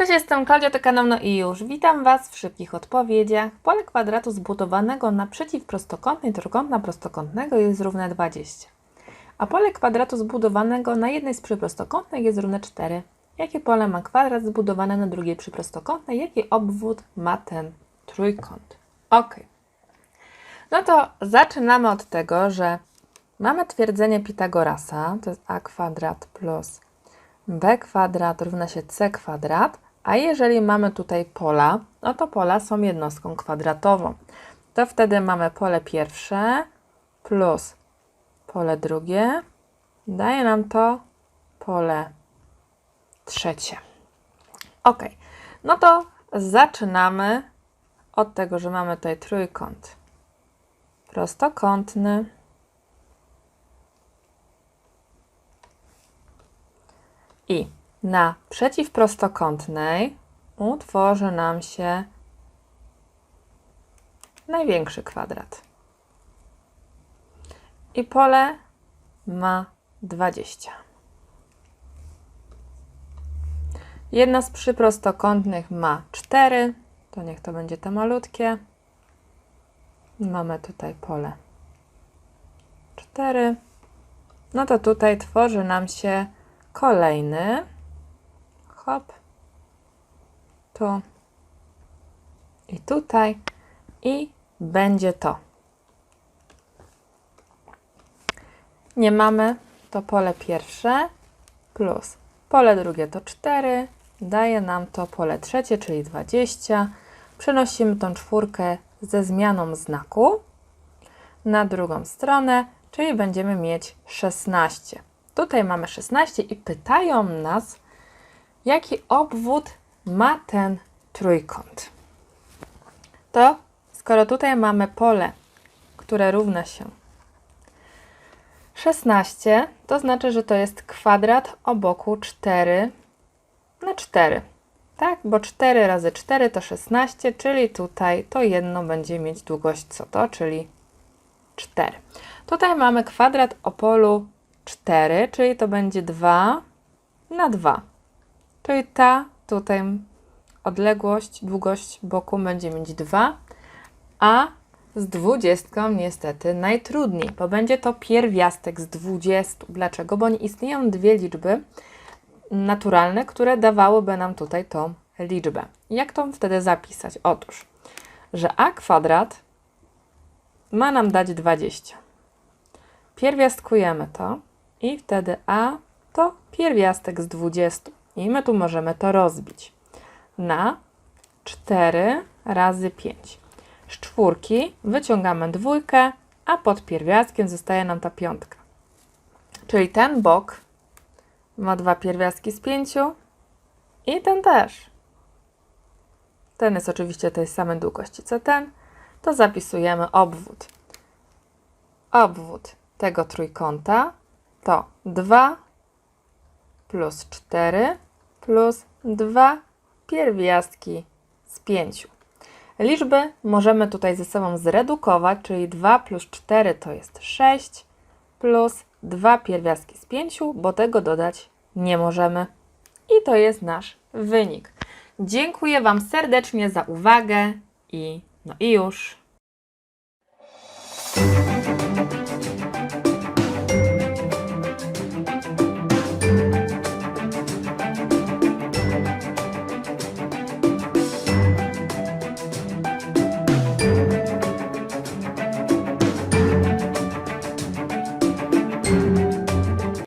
Cześć, jestem Klaudia, to kanał No i już. Witam Was w szybkich odpowiedziach. Pole kwadratu zbudowanego naprzeciw prostokątnej trójkątna prostokątnego jest równe 20. A pole kwadratu zbudowanego na jednej z przyprostokątnych jest równe 4. Jakie pole ma kwadrat zbudowany na drugiej przyprostokątnej? Jaki obwód ma ten trójkąt? Ok. No to zaczynamy od tego, że mamy twierdzenie Pitagorasa, to jest a kwadrat plus b kwadrat równa się c kwadrat, a jeżeli mamy tutaj pola, no to pola są jednostką kwadratową. To wtedy mamy pole pierwsze plus pole drugie, daje nam to pole trzecie. Ok, no to zaczynamy od tego, że mamy tutaj trójkąt prostokątny. I na przeciwprostokątnej utworzy nam się największy kwadrat. I pole ma 20. Jedna z przyprostokątnych ma 4, to niech to będzie te malutkie. Mamy tutaj pole 4. No to tutaj tworzy nam się kolejny. Hop. Tu. I tutaj. I będzie to. Nie mamy to pole pierwsze plus pole drugie to 4. Daje nam to pole trzecie, czyli 20. Przenosimy tą czwórkę ze zmianą znaku na drugą stronę, czyli będziemy mieć 16. Tutaj mamy 16 i pytają nas, jaki obwód ma ten trójkąt. To skoro tutaj mamy pole, które równa się 16, to znaczy, że to jest kwadrat o boku 4 na 4. Tak, bo 4 razy 4 to 16, czyli tutaj to jedno będzie mieć długość co to, czyli 4. Tutaj mamy kwadrat o polu 4, czyli to będzie 2 na 2. Czyli ta tutaj odległość, długość boku będzie mieć 2, a z 20 niestety najtrudniej, bo będzie to pierwiastek z 20. Dlaczego? Bo nie istnieją dwie liczby naturalne, które dawałyby nam tutaj tą liczbę. Jak to wtedy zapisać? Otóż, że a kwadrat ma nam dać 20. Pierwiastkujemy to i wtedy a to pierwiastek z 20. I my tu możemy to rozbić na 4 razy 5. Z czwórki wyciągamy dwójkę, a pod pierwiastkiem zostaje nam ta piątka. Czyli ten bok ma dwa pierwiastki z pięciu i ten też. Ten jest oczywiście tej samej długości co ten. To zapisujemy obwód. Obwód tego trójkąta to 2 plus 4 plus 2 pierwiastki z 5. Liczby możemy tutaj ze sobą zredukować, czyli 2 plus 4 to jest 6 plus 2 pierwiastki z 5, bo tego dodać nie możemy. I to jest nasz wynik. Dziękuję Wam serdecznie za uwagę i no i już.